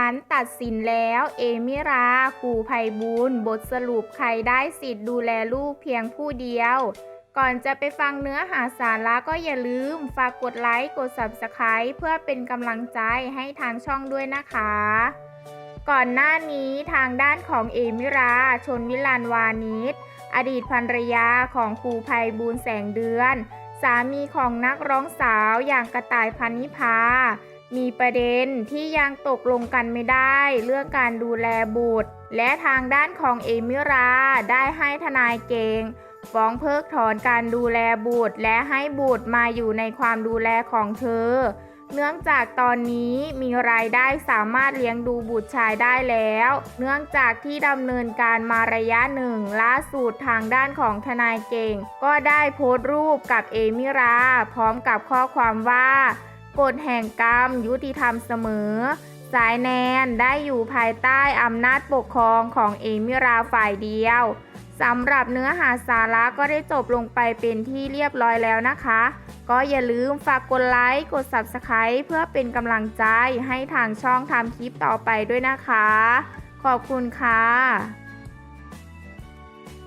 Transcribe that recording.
าลตัดสินแล้ว เอมิราครูไพบูลบทสรุปใครได้สิทธิ์ดูแลลูกเพียงผู้เดียว ก่อนจะไปฟังเนื้อหาสาระก็อย่าลืม ฝากกดไลค์กด Subscribe เพื่อเป็นกำลังใจให้ทางช่องด้วยนะคะ ก่อนหน้านี้ทางด้านของเอมิราชนวิลานวานิชอดีตภรรยาของครูภัยบูลแสงเดือน สามีของนักร้องสาวอย่างกระต่ายพันนิพา มีประเด็นที่ยังตกลงกันไม่ได้ เรื่องการดูแลบุตร และทางด้านของเอมิราได้ให้ทนายเก่งฟ้องเพิกถอนการดูแลบุตร และให้บุตรมาอยู่ในความดูแลของเธอ เนื่องจากตอนนี้มีรายได้สามารถเลี้ยงดูบุตรชายได้แล้ว เนื่องจากที่ดำเนินการมาระยะหนึ่งล่าสุดทางด้านของทนายเก่ง ก็ได้โพสต์รูปกับเอมิรา พร้อมกับข้อความว่า กฎแห่งกรรมยุติธรรมเสมอ สายแนนได้อยู่ภายใต้อำนาจปกครองของเอมิราฝ่ายเดียวสำหรับเนื้อหาสาระก็ได้จบลงไปเป็นที่เรียบร้อยแล้วนะคะ ก็อย่าลืมฝากกดไลค์กด Subscribe เพื่อเป็นกำลังใจให้ทางช่องทำคลิปต่อไปด้วยนะคะ ขอบคุณค่ะ